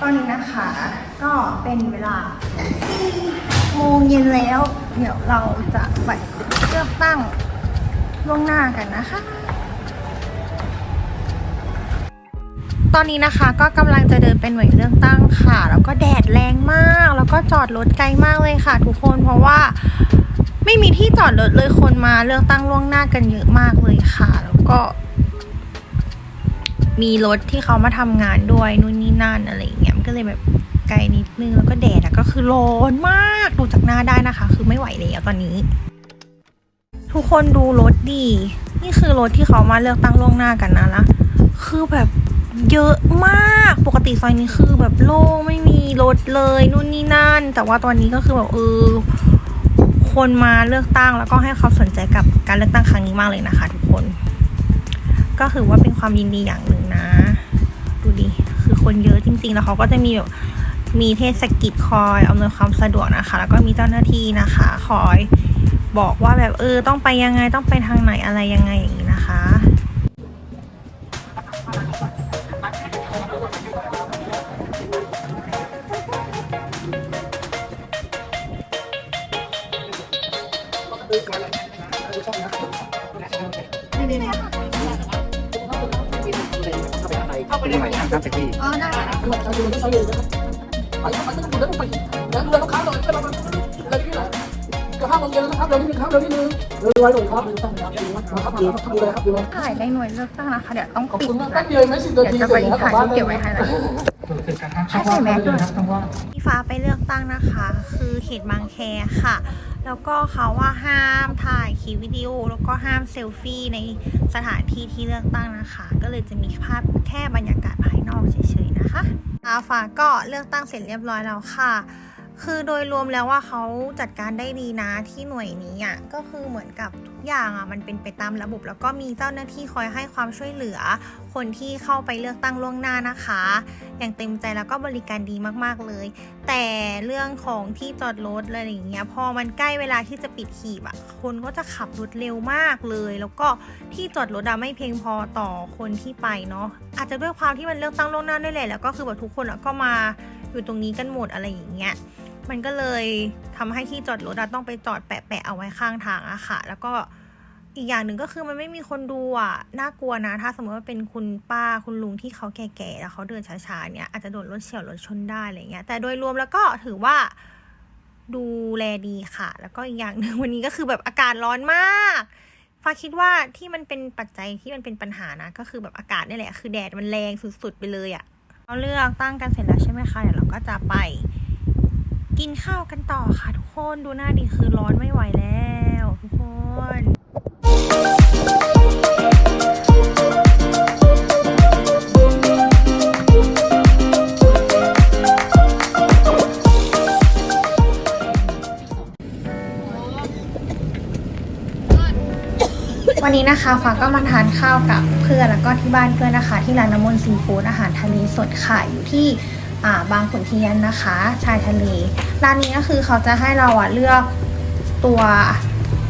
ตอนนี้นะคะก็เป็นเวลา4โมงเย็นแล้ว เดี๋ยวเราจะไปเลือกตั้งล่วงหน้ากันนะคะ ตอนนี้นะคะก็กำลังจะเดินเป็นหน่วยเลือกตั้งค่ะ แล้วก็แดดแรงมาก แล้วก็จอดรถไกลมากเลยค่ะ ทุกคนเพราะว่าไม่มีที่จอดรถเลยคนมาเลือกตั้งล่วงหน้ากันเยอะมากเลยค่ะ แล้วก็ มีรถที่เขามาทำงานด้วยนู่นนี่นั่นอะไรอย่างเงี้ยมันก็เลยแบบไกลนิดนึงแล้วก็แดดอะก็คือร้อนมากดูจากหน้าได้นะคะ คือไม่ไหวแล้วตอนนี้ ทุกคนดูรถดี นี่คือรถที่เขามาเลือกตั้งล่วงหน้ากันนะละคือแบบเยอะมากปกติซอยนี้คือแบบโล่งไม่มีรถเลยนู่นนี่นั่น แต่ว่าตอนนี้ก็คือแบบเออคนมาเลือกตั้งแล้วก็ให้ความสนใจกับการเลือกตั้งครั้งนี้มากเลยนะคะ ทุกคน ก็ถือว่าเป็นความยินดีอย่างหนึ่ง นะ ดูดิ คือคนเยอะจริงๆ แล้วเขาก็จะมีแบบมีเทศกิจคอยอำนวยความสะดวกนะคะ แล้วก็มีเจ้าหน้าที่นะคะ คอยบอกว่าแบบเออต้องไปยังไงต้องไปทางไหนอะไรยังไงอย่างนี้นะคะ เข้าไปในไหนครับแท็กซี่อ๋อได้เราอยู่ที่เราอยู่นะครับไปทำไมต้องอยู่แล้วต้องไปแล้วเรือต้องค้างหน่อยก็เราเราที่ไหนก็ห้าโมงเย็นนะครับเดี๋ยวนิดนึงครับเดี๋ยวนิดนึงเรือไว้หน่อยครับเรือต้องครับดูนะครับดูดูเลยครับดูเลยถ่ายในหน่วยเลือกตั้งนะคะเดี๋ยวต้องขอบปิดคุณมากนะแป๊บเดียวไหมสิบนาเดี๋ยวทีจะเสไปร็จแล้วกลัถ่าบยบ้านรูปเก็บไว้ให้เลย ให้ใส่แมสด้วยพี่ฟ้าไปเลือกตั้งนะคะ คือเขตบางแคค่ะ แล้วก็เขาว่าห้ามถ่ายคลิปวิดีโอ แล้วก็ห้ามเซลฟี่ในสถานที่ที่เลือกตั้งนะคะ ก็เลยจะมีภาพแค่บรรยากาศภายนอกเฉยๆนะคะอาฟ้าก็เลือกตั้งเสร็จเรียบร้อยแล้วค่ะคือโดยรวมแล้วว่าเขาจัดการได้ดีนะที่หน่วยนี้อะก็คือเหมือนกับทุ อย่างอะมันเป็นไปตามระบบ แล้วก็มีเจ้าหน้าที่คอยให้ความช่วยเหลือ คนที่เข้าไปเลือกตั้งล่วงหน้านะคะ อย่างเต็มใจแล้วก็บริการดีมากๆเลย แต่เรื่องของที่จอดรถอะไรอย่างเงี้ยพอมันใกล้เวลาที่จะปิดขีบอะคนก็จะขับรถเร็วมากเลย แล้วก็ที่จอดรถอะไม่เพียงพอต่อคนที่ไปเนาะอาจจะด้วยความที่มันเลือกตั้งล่วงหน้าด้วยแหละแล้วก็คือแบบทุกคนอะก็มาอยู่ตรงนี้กันหมดอะไรอย่างเงี้ย มันก็เลยทำให้ที่จอดรถต้องไปจอดแปะๆเอาไว้ข้างทางอะค่ะ แล้วก็อีกอย่างหนึ่งก็คือมันไม่มีคนดูอะน่ากลัวนะ ถ้าสมมติว่าเป็นคุณป้าคุณลุงที่เขาแก่ๆ แล้วเขาเดินช้าๆ เนี่ยอาจจะโดนรถเฉี่ยวรถชนได้อะไรเงี้ย แต่โดยรวมแล้วก็ถือว่าดูแลดีค่ะ แล้วก็อีกอย่างหนึ่งวันนี้ก็คือแบบอากาศร้อนมากฟ้าคิดว่าที่มันเป็นปัจจัยที่มันเป็นปัญหานะ ก็คือแบบอากาศนี่แหละ คือแดดมันแรงสุดๆไปเลยอะเราเลือกตั้งกันเสร็จแล้วใช่ไหมคะเดี๋ยวเราก็จะไป กินข้าวกันต่อค่ะทุกคนดูหน้าดีคือร้อนไม่ไหวแล้วทุกคนวันนี้นะคะฟ้าก็มาทานข้าวกับเพื่อนแล้วก็ที่บ้านเพื่อนนะคะ ที่ร้านน้ำมนต์ซีฟู้ดอาหารทะเลสดขายอยู่ที่ บางขุนเทียนนะคะ ชายทะเลร้านนี้ก็คือเขาจะให้เราอะเลือกตัว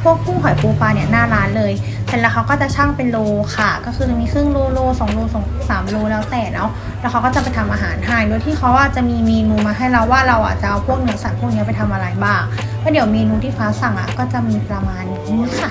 พวกกุ้งหอยปูปลาเนี่ยหน้าร้านเลย เสร็จแล้วเขาก็จะช่างเป็นโลค่ะ ก็คือจะมีครึ่งโลโลสองโลสองสามโลแล้วแต่เนาะแล้วเขาก็จะไปทำอาหารให้โดยที่เขาว่าจะมีเมนูมาให้เราว่าเราอะจะเอาพวกเนื้อสัตว์พวกเนี้ยไปทำอะไรบ้างก็เดี๋ยวเมนูที่ฟ้าสั่งอะก็จะมีประมาณนี้ค่ะ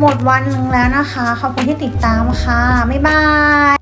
หมดวันหนึ่งแล้วนะคะ ขอบคุณที่ติดตามค่ะ บ๊ายบาย